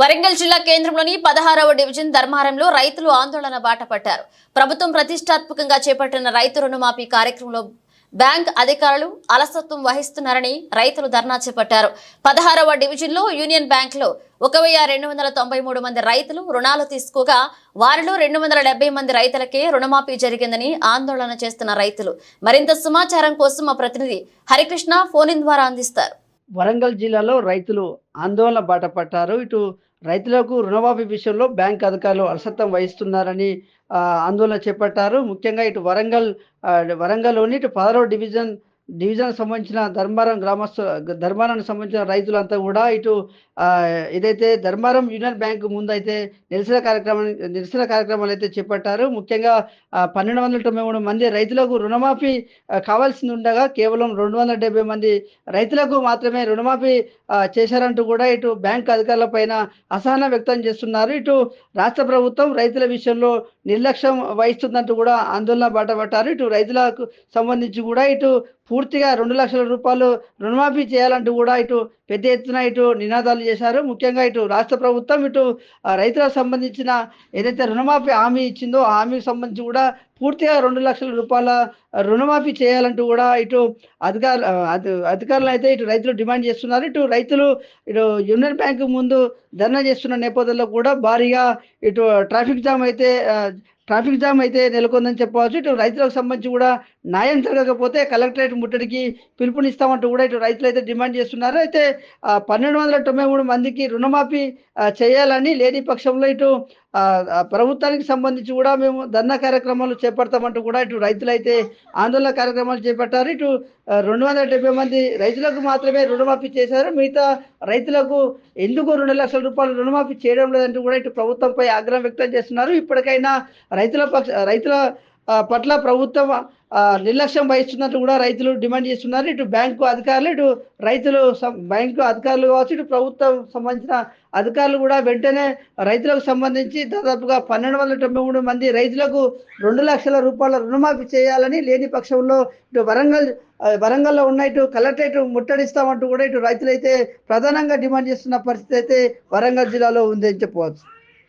వరంగల్ జిల్లా కేంద్రంలోని పదహారవ డివిజన్ ధర్మారంలో రైతులు ఆందోళన బాట పట్టారు. ప్రభుత్వం ప్రతిష్టాత్మకంగా చేపట్టిన రైతు రుణమాఫీ కార్యక్రమంలో బ్యాంక్ అధికారులు అలసత్వం వహిస్తున్నారని రైతులు ధర్నా చేపట్టారు. పదహారవ డివిజన్లో యూనియన్ బ్యాంక్లో ఒక వెయ్యి రెండు వందల తొంభై మూడు మంది రైతులు రుణాలు తీసుకోగా వారిలో రెండు వందల డెబ్బై మంది రైతులకే రుణమాఫీ జరిగిందని ఆందోళన చేస్తున్న రైతులు. మరింత సమాచారం కోసం మా ప్రతినిధి హరికృష్ణ ఫోన్ ఇన్ ద్వారా అందిస్తారు. వరంగల్ జిల్లాలో రైతులు ఆందోళన బాటపట్టారు ఇటు రైతులకు రుణమాఫీ విషయంలో బ్యాంక్ అధికారులు అలసత్వం వహిస్తున్నారని ఆందోళన చేపట్టారు. ముఖ్యంగా ఇటు వరంగల్ వరంగల్లోని ఇటు పదహారవ డివిజన్ డివిజన్ సంబంధించిన ధర్మారం గ్రామస్తు ధర్మారానికి సంబంధించిన రైతులంతా కూడా ఇటు ఏదైతే ధర్మారం యూనియన్ బ్యాంక్ ముందైతే నిరసన కార్యక్రమం నిరసన కార్యక్రమాలు అయితే చేపట్టారు. ముఖ్యంగా పన్నెండు వందల తొంభై మూడు మంది రైతులకు రుణమాఫీ కావాల్సింది ఉండగా కేవలం రెండు వందల డెబ్బై మంది రైతులకు మాత్రమే రుణమాఫీ చేశారంటూ కూడా ఇటు బ్యాంక్ అధికారుల పైన అసహనం వ్యక్తం చేస్తున్నారు. ఇటు రాష్ట్ర ప్రభుత్వం రైతుల విషయంలో నిర్లక్ష్యం వహిస్తుందంటూ కూడా ఆందోళన బాటపట్టారు ఇటు రైతులకు సంబంధించి కూడా ఇటు పూర్తిగా రెండు లక్షల రూపాయలు రుణమాఫీ చేయాలంటూ కూడా ఇటు పెద్ద ఎత్తున ఇటు నినాదాలు చేశారు. ముఖ్యంగా ఇటు రాష్ట్ర ప్రభుత్వం ఇటు రైతులకు సంబంధించిన ఏదైతే రుణమాఫీ హామీ ఇచ్చిందో ఆ హామీకి సంబంధించి కూడా పూర్తిగా రెండు లక్షల రూపాయల రుణమాఫీ చేయాలంటూ కూడా ఇటు అధికారులు అధికారులు అయితే ఇటు రైతులు డిమాండ్ చేస్తున్నారు. ఇటు రైతులు ఇటు యూనియన్ బ్యాంకు ముందు ధర్నా చేస్తున్న నేపథ్యంలో కూడా భారీగా ఇటు ట్రాఫిక్ జామ్ అయితే ట్రాఫిక్ జామ్ అయితే నెలకొందని చెప్పవచ్చు. ఇటు రైతులకు సంబంధించి కూడా న్యాయం జరగకపోతే కలెక్టరేట్ ముట్టడికి పిలుపునిస్తామంటూ కూడా ఇటు రైతులు అయితే డిమాండ్ చేస్తున్నారు. అయితే పన్నెండు వందల తొంభై మూడు మందికి రుణమాఫీ చేయాలని లేని పక్షంలో ఇటు ప్రభుత్వానికి సంబంధించి కూడా మేము ధర్నా కార్యక్రమాలు చేపడతామంటూ కూడా ఇటు రైతులు అయితే ఆందోళన కార్యక్రమాలు చేపట్టారు. ఇటు రెండు వందల డెబ్బై మంది రైతులకు మాత్రమే రుణమాఫీ చేశారు. మిగతా రైతులకు ఎందుకు రెండు లక్షల రూపాయలు రుణమాఫీ చేయడం లేదంటూ కూడా ఇటు ప్రభుత్వంపై ఆగ్రహం వ్యక్తం చేస్తున్నారు. ఇప్పటికైనా రైతుల పక్ష రైతుల పట్ల ప్రభుత్వం నిర్లక్ష్యం వహిస్తున్నట్టు కూడా రైతులు డిమాండ్ చేస్తున్నారు. ఇటు బ్యాంకు అధికారులు ఇటు రైతులు బ్యాంకు అధికారులు కావచ్చు ఇటు ప్రభుత్వం సంబంధించిన అధికారులు కూడా వెంటనే రైతులకు సంబంధించి దాదాపుగా పన్నెండు వందల తొంభై మూడు మంది రైతులకు రెండు లక్షల రూపాయల రుణమాఫీ చేయాలని లేని పక్షంలో ఇటు వరంగల్ వరంగల్లో ఉన్న ఇటు కలెక్టరేట్ ముట్టడిస్తామంటూ కూడా ఇటు రైతులైతే ప్రధానంగా డిమాండ్ చేస్తున్న పరిస్థితి అయితే వరంగల్ జిల్లాలో ఉందని చెప్పవచ్చు.